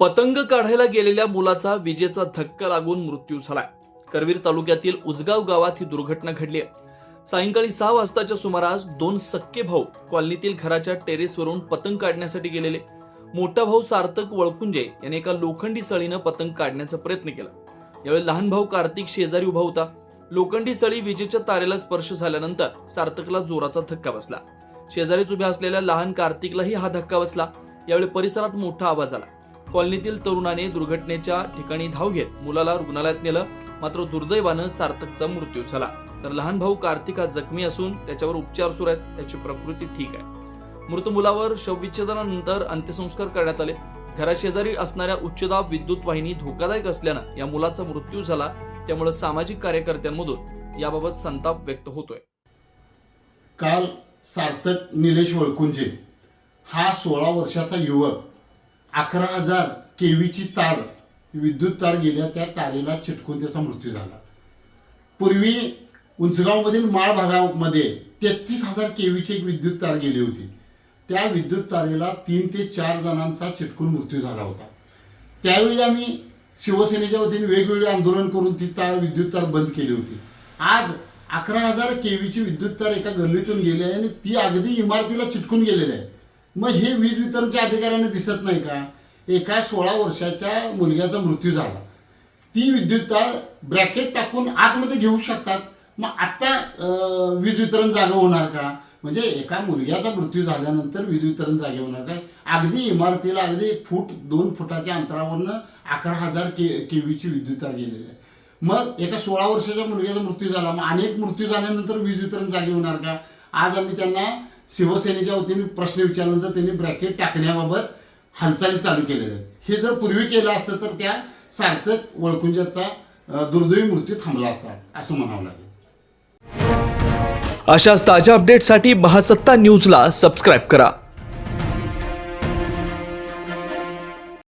पतंग काढायला गेलेल्या मुलाचा विजेचा धक्का लागून मृत्यू झालाय. करवीर तालुक्यातील उजगाव गावात ही दुर्घटना घडली आहे. सायंकाळी सहा वाजताच्या सुमारास दोन सक्के भाऊ कॉलनीतील घराच्या टेरेसवरून पतंग काढण्यासाठी गेलेले. मोठा भाऊ सार्थक वळकुंजे याने एका लोखंडी सळीनं पतंग काढण्याचा प्रयत्न केला. यावेळी लहान भाऊ कार्तिक शेजारी उभा होता. लोखंडी सळी विजेच्या तारेला स्पर्श झाल्यानंतर सार्थकला जोराचा धक्का बसला. शेजारीच उभ्या असलेल्या लहान कार्तिकलाही हा धक्का बसला. यावेळी परिसरात मोठा आवाज आला. कॉलनीतील तरुणाने दुर्घटनेच्या ठिकाणी धाव घेत मुलाला रुग्णालयात नेलं. मात्र दुर्दैवानं सार्थकचा मृत्यू झाला. तर लहान भाऊ कार्तिक हा जखमी असून त्याच्यावर उपचार सुरू आहेत. त्याची प्रकृती ठीक आहे. मृत मुलावर शवविच्छेदनानंतर अंत्यसंस्कार करण्यात आले. घराशेजारी असणाऱ्या उच्चदाब विद्युत वाहिनी धोकादायक असल्यानं या मुलाचा मृत्यू झाला. त्यामुळे सामाजिक कार्यकर्त्यांमधून याबाबत संताप व्यक्त होतोय. काल सार्थक निलेश वळकुंजे हा सोळा वर्षाचा युवक अकरा हजार केवीची तार विद्युत तार गेल्या त्या तारेला चिटकून त्याचा मृत्यू झाला. पूर्वी उंचगावमधील माळ भागामध्ये तेहतीस हजार केवीची एक विद्युत तार गेली होती. त्या विद्युत तारेला तीन ते चार जणांचा चिटकून मृत्यू झाला होता. त्यावेळी आम्ही शिवसेनेच्या वतीने वेगवेगळे आंदोलन करून ती तार विद्युत तार बंद केली होती. आज अकरा हजार केवीची विद्युत तार एका गल्लीतून गेली आहे आणि ती अगदी इमारतीला चिटकून गेलेली आहे. मग हे वीज वितरणच्या अधिकाऱ्यांना दिसत नाही का? एका सोळा वर्षाच्या मुलग्याचा मृत्यू झाला. ती विद्युत तार ब्रॅकेट टाकून आतमध्ये घेऊ शकतात. मग आत्ता वीज वितरण जागे होणार का? म्हणजे एका मुलग्याचा मृत्यू झाल्यानंतर वीज वितरण जागे होणार काय? अगदी इमारतीला अगदी फूट दोन फुटाच्या अंतरावरनं अकरा हजार के केवीची विद्युत तार गेलेली. आहे मग एका सोळा वर्षाच्या मुलग्याचा मृत्यू झाला. मग अनेक मृत्यू झाल्यानंतर वीज वितरण जागे होणार का? आज आम्ही त्यांना शिवसेनेच्या वतीने प्रश्न विचारल्यानंतर त्यांनी ब्रॅकेट टाकण्याबाबत हालचाली चालू केलेल्या आहेत. हे जर पूर्वी केलं असतं तर त्या सार्थक वळकुंजाचा दुर्दैवी मृत्यू थांबला असता असं म्हणावं लागेल. अशाच ताज्या अपडेटसाठी महासत्ता न्यूजला सबस्क्राईब करा.